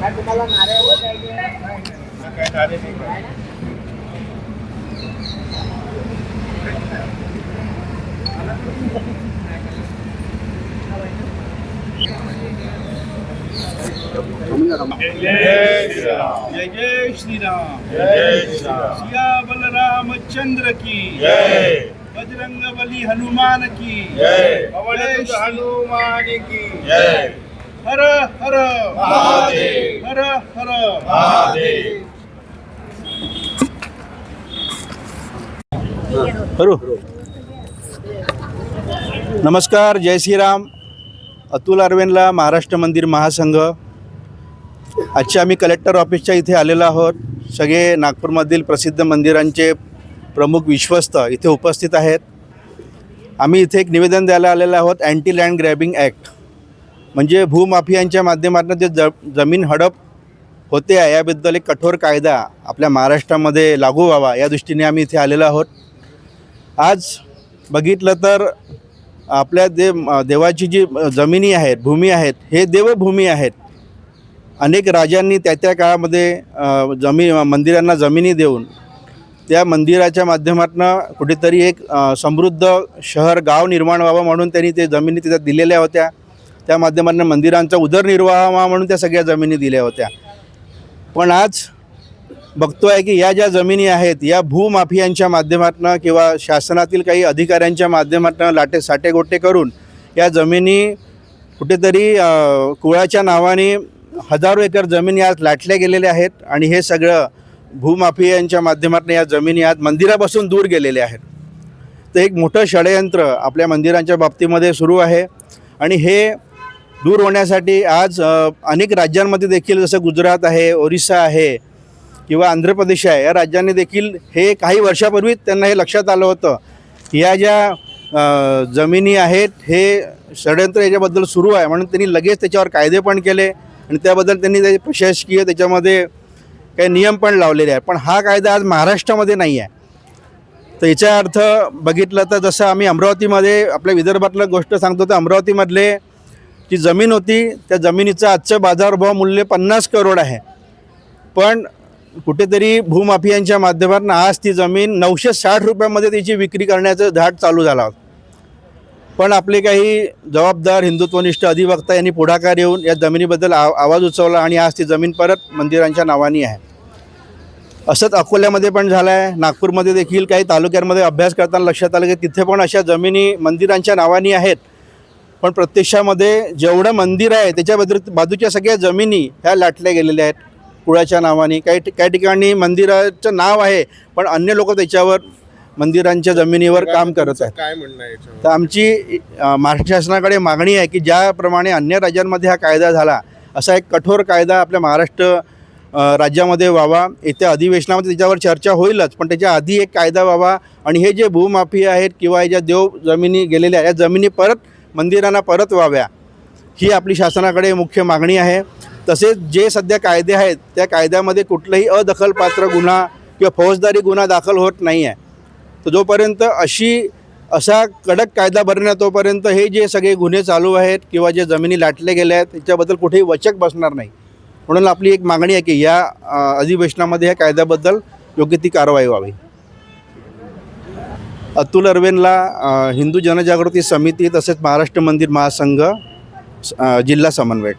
काय तुम्हाला नाऱ्यावर जय जय श्री राम जय सिया बलराम चंद्र की जय बजरंग बली हनुमान की जय हनुमान की जय हर हर महादेव। हर हर महादेव करू नमस्कार जय श्रीराम। अतुल अरविंदला महाराष्ट्र मंदिर महासंघ. आजचे आम्ही कलेक्टर ऑफिसच्या इथे आलेलो आहोत. सगळे नागपूरमधील प्रसिद्ध मंदिरांचे प्रमुख विश्वस्त इथे उपस्थित आहेत. आम्ही इथे एक निवेदन द्यायला आलेलो आहोत अँटी लँड ग्रॅबिंग ॲक्ट म्हणजे भूमाफियांच्या माध्यमातून जे ज जमीन हडप होते आहे याबद्दल एक कठोर कायदा आपल्या महाराष्ट्रामध्ये लागू व्हावा या दृष्टीने आम्ही इथे आलेलो आहोत. आज बघितलं तर आपल्या दे देवाची जी जमिनी आहेत भूमी आहेत हे देवभूमी आहेत. अनेक राजांनी त्या त्या काळामध्ये जमी मंदिरांना जमिनी देऊन त्या मंदिराच्या माध्यमातून कुठेतरी एक समृद्ध शहर गाव निर्माण व्हावं म्हणून त्यांनी ते जमिनी तिथं दिलेल्या होत्या. त्या माध्यमातून मंदिरांचा उदरनिर्वाह म्हणून त्या सगळ्या जमिनी दिल्या होत्या. पण आज बघतोय की या ज्या जमिनी आहेत या भूमाफियांच्या माध्यमातून किंवा शासनातील काही अधिकाऱ्यांच्या माध्यमातून लाटे साटेगोटे करून या जमिनी कुठेतरी कुळाच्या नावाने हजारो एकर जमिनी आज लाटल्या गेलेल्या आहेत आणि हे सगळं भूमाफियांच्या माध्यमातून या जमिनी आज मंदिरापासून दूर गेलेल्या आहेत. तर एक मोठं षडयंत्र आपल्या मंदिरांच्या बाबतीमध्ये सुरू आहे आणि हे दूर होण्यासाठी आज अनेक राज्यांमध्ये देखील जसं गुजरात आहे ओरिसा आहे किंवा आंध्र प्रदेश आहे या राज्यांनी देखील हे काही वर्षापूर्वीच त्यांना हे लक्षात आलं होतं. या ज्या जमिनी आहेत हे षडयंत्र याच्याबद्दल सुरू आहे म्हणून त्यांनी लगेच त्याच्यावर कायदे पण केले आणि त्याबद्दल त्यांनी ते प्रशासकीय त्याच्यामध्ये काही नियम पण लावलेले आहेत. पण हा कायदा आज महाराष्ट्रामध्ये नाही आहे. तर याचा अर्थ बघितलं तर जसं आम्ही अमरावतीमध्ये आपल्या विदर्भातलं गोष्ट सांगतो तर अमरावतीमधले जी जमीन होती त्या जमिनीचं आजचं बाजारभाव मूल्य पन्नास करोड आहे. पण कुठेतरी भूमाफियांच्या माध्यमातून आज ती जमीन नऊशे साठ रुपयामध्ये त्याची विक्री करण्याचं धाट चालू झाला. होता पण आपले काही जबाबदार हिंदुत्वनिष्ठ अधिवक्ता यांनी पुढाकार येऊन या जमिनीबद्दल आव आवाज उचवला आणि आज ती जमीन परत मंदिरांच्या नावानी आहे. असंच अकोल्यामध्ये पण झालं आहे नागपूरमध्ये देखील काही तालुक्यांमध्ये अभ्यास करताना लक्षात आलं की तिथे पण अशा जमिनी मंदिरांच्या नावानी आहेत. पण प्रत्यक्षामध्ये जेवढं मंदिर आहे त्याच्या व्यतिरिक्त बाजूच्या सगळ्या जमिनी ह्या लाटल्या गेलेल्या आहेत. कुळाच्या नावाने. काही काही ठिकाणी मंदिराचं नाव आहे पण अन्य लोक त्याच्यावर मंदिरांच्या जमिनीवर काम करत आहेत. काय म्हणणं? तर आमची महाराष्ट्र शासनाकडे मागणी आहे की ज्याप्रमाणे अन्य राज्यांमध्ये हा कायदा झाला असा एक कठोर कायदा आपल्या महाराष्ट्र राज्यामध्ये व्हावा. येत्या अधिवेशनामध्ये त्याच्यावर चर्चा होईलच पण त्याच्या आधी एक कायदा व्हावा. आणि हे जे भूमाफिया आहेत किंवा ज्या देव जमिनी गेलेल्या या जमिनी परत मंदिरांना परत व्हाव्या ही आपली शासनाकडे मुख्य मागणी आहे. तसेच जे सध्या कायदे आहेत त्या कायद्यामध्ये कुठलंही अदखलपात्र गुन्हा किंवा फौजदारी गुन्हा दाखल होत नाही आहे तर जोपर्यंत अशी असा कडक कायदा भरण्या तोपर्यंत हे जे सगळे गुन्हे चालू आहेत किंवा जे जमिनी लाटले गेले आहेत त्याच्याबद्दल कुठेही वचक बसणार नाही. म्हणून आपली एक मागणी आहे की या अधिवेशनामध्ये या कायद्याबद्दल योग्य ती कारवाई व्हावी. अतुल अरवेनला हिंदू जनजागृती समिती तसेच महाराष्ट्र मंदिर महासंघ जिल्हा समन्वयक.